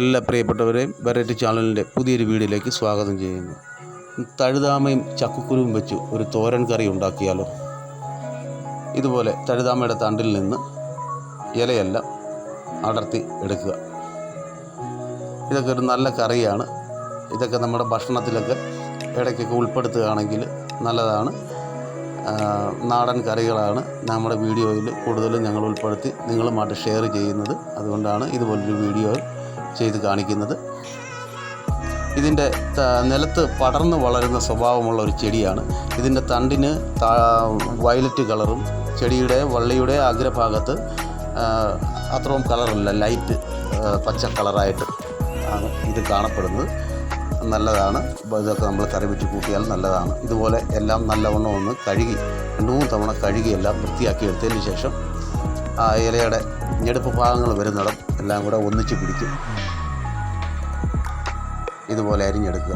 എല്ലാ പ്രിയപ്പെട്ടവരെയും വെറൈറ്റി ചാനലിന്റെ പുതിയൊരു വീഡിയോയിലേക്ക് സ്വാഗതം ചെയ്യുന്നു. തഴുതാമയും ചക്കക്കുരുവും വെച്ച് ഒരു തോരൻ കറി ഉണ്ടാക്കിയാലോ? ഇതുപോലെ തഴുതാമയുടെ തണ്ടിൽ നിന്ന് ഇലയെല്ലാം അടർത്തി എടുക്കുക. ഇതൊക്കെ ഒരു നല്ല കറിയാണ്. ഇതൊക്കെ നമ്മുടെ ഭക്ഷണത്തിലൊക്കെ ഇടയ്ക്കൊക്കെ ഉൾപ്പെടുത്തുകയാണെങ്കിൽ നല്ലതാണ്. നാടൻ കറികളാണ് നമ്മുടെ വീഡിയോയിൽ കൂടുതലും ഞങ്ങൾ ഉൾപ്പെടുത്തി നിങ്ങളുമായിട്ട് ഷെയർ ചെയ്യുന്നത്. അതുകൊണ്ടാണ് ഇതുപോലൊരു വീഡിയോ ചെയ്ത് കാണിക്കുന്നത്. ഇതിന്റെ നിലത്ത് പടർന്ന് വളരുന്ന സ്വഭാവമുള്ള ഒരു ചെടിയാണ്. ഇതിന്റെ തണ്ടിന് വയലറ്റ് കളറും ചെടിയുടെ വള്ളിയുടെ അഗ്രഭാഗത്ത് അത്രയും കളറില്ല ലൈറ്റ് പച്ച കളറായിട്ട് ആണ് ഇത് കാണപ്പെടുന്നത്. നല്ലതാണ്. ഇതൊക്കെ നമ്മൾ കറി വെച്ച് കൂട്ടിയാൽ നല്ലതാണ്. ഇതുപോലെ എല്ലാം നല്ലവണ്ണം ഒന്ന് കഴുകി രണ്ടു മൂന്ന് തവണ കഴുകി എല്ലാം വൃത്തിയാക്കി എടുത്തതിന് ശേഷം ആ ഇലയുടെ ഞെടുപ്പ് ഭാഗങ്ങൾ വരുന്നിടം എല്ലാം കൂടെ ഒന്നിച്ച് പിടിക്കും. ഇതുപോലെ അരിഞ്ഞെടുക്കുക.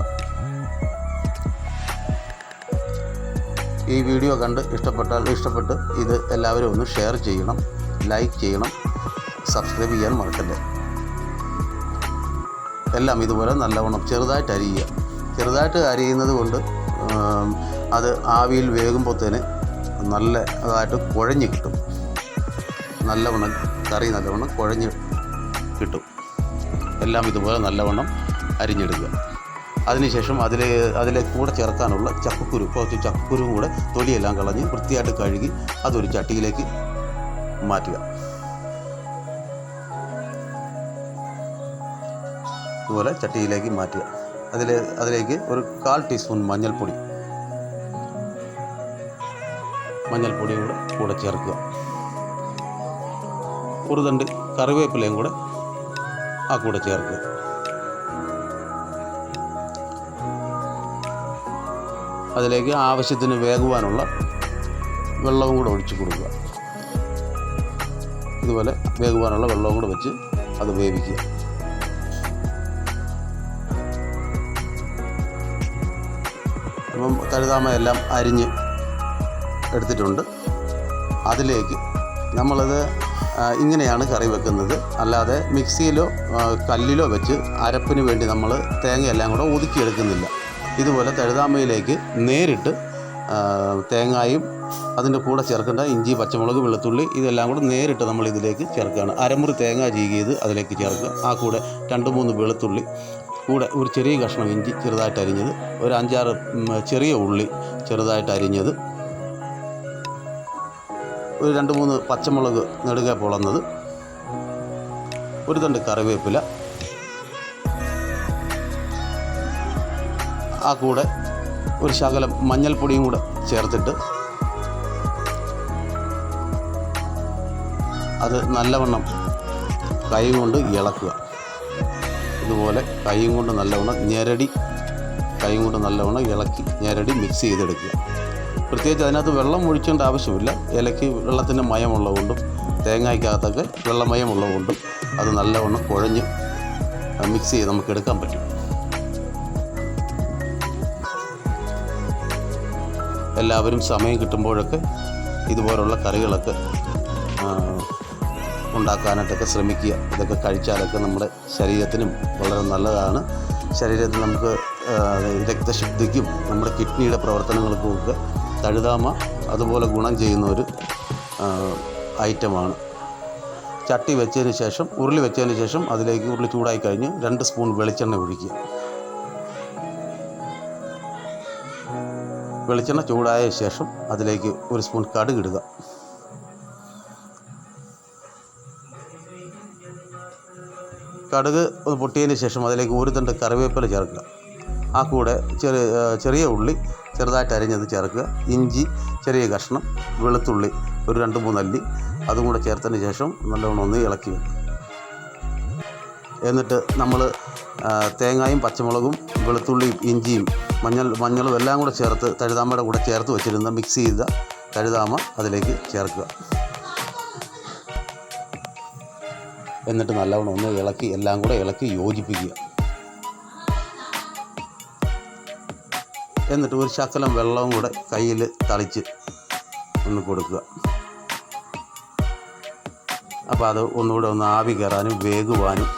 ഈ വീഡിയോ കണ്ട് ഇഷ്ടപ്പെട്ടാൽ ഇഷ്ടപ്പെട്ട് ഇത് എല്ലാവരും ഒന്ന് ഷെയർ ചെയ്യണം ലൈക്ക് ചെയ്യണം സബ്സ്ക്രൈബ് ചെയ്യാൻ മറക്കല്ലേ. എല്ലാം ഇതുപോലെ നല്ലവണ്ണം ചെറുതായിട്ട് അരിയുക. ചെറുതായിട്ട് അരിയുന്നത് കൊണ്ട് അത് ആവിയിൽ വേകുമ്പോഴത്തേന് നല്ല അതായിട്ട് കുഴഞ്ഞ് കിട്ടും. നല്ലവണ്ണം കറി നല്ലവണ്ണം കുഴഞ്ഞ് കിട്ടും. എല്ലാം ഇതുപോലെ നല്ലവണ്ണം അരിഞ്ഞെടുക്കുക. അതിനുശേഷം അതിൽ അതിലെ കൂടെ ചേർക്കാനുള്ള ചക്കക്കുരു കുറച്ച് ചക്കക്കുരുവും കൂടെ തൊലിയെല്ലാം കളഞ്ഞ് വൃത്തിയായിട്ട് കഴുകി അതൊരു ചട്ടിയിലേക്ക് മാറ്റുക. ഇതുപോലെ ചട്ടിയിലേക്ക് മാറ്റുക. അതിൽ അതിലേക്ക് ഒരു കാൽ ടീസ്പൂൺ മഞ്ഞൾപ്പൊടി മഞ്ഞൾപ്പൊടിയും കൂടെ കൂടെ ചേർക്കുക. ഒരു തണ്ട് കറിവേപ്പിലയും കൂടെ ആ കൂടെ ചേർക്കുക. അതിലേക്ക് ആവശ്യത്തിന് വേകുവാനുള്ള വെള്ളവും കൂടെ ഒഴിച്ചു കൊടുക്കുക. ഇതുപോലെ വേകുവാനുള്ള വെള്ളവും കൂടെ വെച്ച് അത് വേവിക്കുക. അപ്പം കഴുതാമയെല്ലാം അരിഞ്ഞ് എടുത്തിട്ടുണ്ട്. അതിലേക്ക് നമ്മളത് ഇങ്ങനെയാണ് കറി വെക്കുന്നത്. അല്ലാതെ മിക്സിയിലോ കല്ലിലോ വെച്ച് അരപ്പിന് വേണ്ടി നമ്മൾ തേങ്ങയെല്ലാം കൂടെ ഒതുക്കിയെടുക്കുന്നില്ല. ഇതുപോലെ തഴുതാമയിലേക്ക് നേരിട്ട് തേങ്ങായും അതിന്റെ കൂടെ ചേർക്കേണ്ട ഇഞ്ചി പച്ചമുളക് വെളുത്തുള്ളി ഇതെല്ലാം കൂടെ നേരിട്ട് നമ്മൾ ഇതിലേക്ക് ചേർക്കുകയാണ്. അരമുറി തേങ്ങ ചീകിയത് അതിലേക്ക് ചേർക്കുക. ആ കൂടെ രണ്ട് മൂന്ന് വെളുത്തുള്ളി കൂടെ ഒരു ചെറിയ കഷ്ണം ഇഞ്ചി ചെറുതായിട്ട് അരിഞ്ഞത് ഒരു അഞ്ചാറ് ചെറിയ ഉള്ളി ചെറുതായിട്ട് അരിഞ്ഞത് ഒരു രണ്ട് മൂന്ന് പച്ചമുളക് നെടുക പൊളന്നത്. ഒരു തണ്ട് കറിവേപ്പില. ആ കൂടെ ഒരു ശകലം മഞ്ഞൾപ്പൊടിയും കൂടെ ചേർത്തിട്ട് അത് നല്ലവണ്ണം കൈ കൊണ്ട് ഇളക്കുക. ഇതുപോലെ കൈയും കൊണ്ട് നല്ലവണ്ണം ഞെരടി കൈയും കൊണ്ട് നല്ലവണ്ണം ഇളക്കി ഞെരടി മിക്സ് ചെയ്തെടുക്കുക. പ്രത്യേകിച്ച് അതിനകത്ത് വെള്ളം ഒഴിക്കേണ്ട ആവശ്യമില്ല. ഇലയ്ക്ക് വെള്ളത്തിന്റെ മയമുള്ളതുകൊണ്ടും തേങ്ങയ്ക്കകത്തൊക്കെ വെള്ളമയമുള്ളതുകൊണ്ടും അത് നല്ലവണ്ണം കുഴഞ്ഞ് മിക്സ് ചെയ്ത് നമുക്ക് എടുക്കാൻ പറ്റും. എല്ലാവരും സമയം കിട്ടുമ്പോഴൊക്കെ ഇതുപോലുള്ള കറികളൊക്കെ ഉണ്ടാക്കാനായിട്ടൊക്കെ ശ്രമിക്കുക. ഇതൊക്കെ കഴിച്ചാലൊക്കെ നമ്മുടെ ശരീരത്തിനും വളരെ നല്ലതാണ്. ശരീരത്തിൽ നമുക്ക് രക്തശുദ്ധിക്കും നമ്മുടെ കിഡ്നിയുടെ പ്രവർത്തനങ്ങൾക്കും ഒക്കെ തഴുതാമ അതുപോലെ ഗുണം ചെയ്യുന്ന ഒരു ഐറ്റമാണ്. ചട്ടി വെച്ചതിന് ശേഷം ഉരുളി വെച്ചതിന് ശേഷം അതിലേക്ക് ഉരുളി ചൂടായി കഴിഞ്ഞ് രണ്ട് സ്പൂൺ വെളിച്ചെണ്ണ ഒഴിക്കുക. വെളിച്ചെണ്ണ ചൂടായ ശേഷം അതിലേക്ക് ഒരു സ്പൂൺ കടുക് ഇടുക. കടുക് പൊട്ടിയതിന് ശേഷം അതിലേക്ക് ഒരു തണ്ട് കറിവേപ്പില ചേർക്കുക. ആ കൂടെ ചെറിയ ചെറിയ ഉള്ളി ചെറുതായിട്ട് അരിഞ്ഞത് ചേർക്കുക. ഇഞ്ചി ചെറിയ കഷ്ണം വെളുത്തുള്ളി ഒരു രണ്ട് മൂന്നല്ലി അതും കൂടെ ചേർത്തതിന് ശേഷം നല്ലവണ്ണം ഒന്ന് ഇളക്കി വെക്കുക. എന്നിട്ട് നമ്മൾ തേങ്ങായും പച്ചമുളകും വെളുത്തുള്ളിയും ഇഞ്ചിയും മഞ്ഞൾ മഞ്ഞളും എല്ലാം കൂടെ ചേർത്ത് തഴുതാമയുടെ കൂടെ ചേർത്ത് വെച്ചിരുന്ന മിക്സ് ചെയ്ത തഴുതാമ അതിലേക്ക് ചേർക്കുക. എന്നിട്ട് നല്ലവണ്ണം ഒന്ന് ഇളക്കി എല്ലാം കൂടെ ഇളക്കി യോജിപ്പിക്കുക. എന്നിട്ട് ഒരു ശകലം വെള്ളവും കൂടെ കയ്യിൽ തളിച്ച് ഒന്ന് കൊടുക്കുക. അപ്പോൾ അത് ഒന്നുകൂടെ ഒന്ന് ആവി കയറാനും വേകുവാനും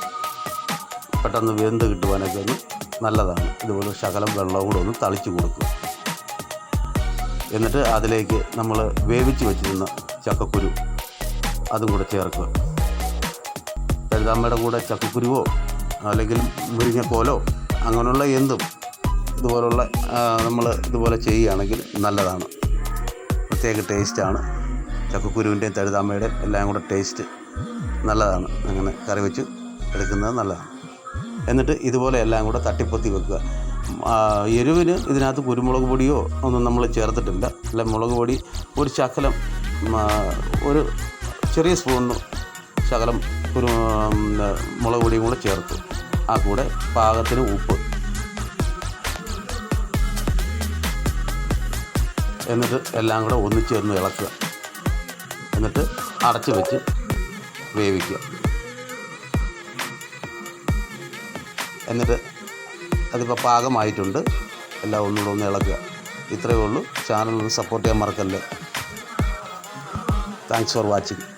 പെട്ടെന്ന് വെന്ത് കിട്ടുവാനൊക്കെ ഒന്ന് നല്ലതാണ്. ഇതുപോലെ ശകലം വെള്ളവും കൂടെ ഒന്ന് തളിച്ച് കൊടുക്കുക. എന്നിട്ട് അതിലേക്ക് നമ്മൾ വേവിച്ച് വെച്ചിരുന്ന ചക്കക്കുരു അതും കൂടെ ചേർക്കുക. കഴുതാമ്മയുടെ കൂടെ ചക്കക്കുരുവോ അല്ലെങ്കിൽ മുരിങ്ങക്കോലോ അങ്ങനെയുള്ള എന്തും ഇതുപോലുള്ള നമ്മൾ ഇതുപോലെ ചെയ്യുകയാണെങ്കിൽ നല്ലതാണ്. പ്രത്യേക ടേസ്റ്റാണ്. ചക്കക്കുരുവിന്റെയും തഴുതാമ്മയുടെയും എല്ലാം കൂടെ ടേസ്റ്റ് നല്ലതാണ്. അങ്ങനെ കറി വെച്ച് എടുക്കുന്നത് നല്ലതാണ്. എന്നിട്ട് ഇതുപോലെ എല്ലാം കൂടെ തട്ടിപ്പൊത്തി വെക്കുക. എരിവിന് ഇതിനകത്ത് കുരുമുളക് പൊടിയോ ഒന്നും നമ്മൾ ചേർത്തിട്ടില്ല. അല്ല മുളക് പൊടി ഒരു ശകലം ഒരു ചെറിയ സ്പൂണ് ശകലം ഒരു മുളക് പൊടിയും കൂടെ ചേർത്തു ആ കൂടെ പാകത്തിന് ഉപ്പ് എന്നിട്ട് എല്ലാം കൂടെ ഒന്നിച്ചേർന്ന് ഇളക്കുക. എന്നിട്ട് അടച്ചു വെച്ച് വേവിക്കുക. എന്നിട്ട് അതിപ്പോൾ പാകമായിട്ടുണ്ട്. എല്ലാം ഒന്നുകൂടെ ഒന്ന് ഇളക്കുക. ഇത്രയേ ഉള്ളൂ. ചാനൽ ഒന്ന് സപ്പോർട്ട് ചെയ്യാൻ മറക്കല്ലേ. Thanks for watching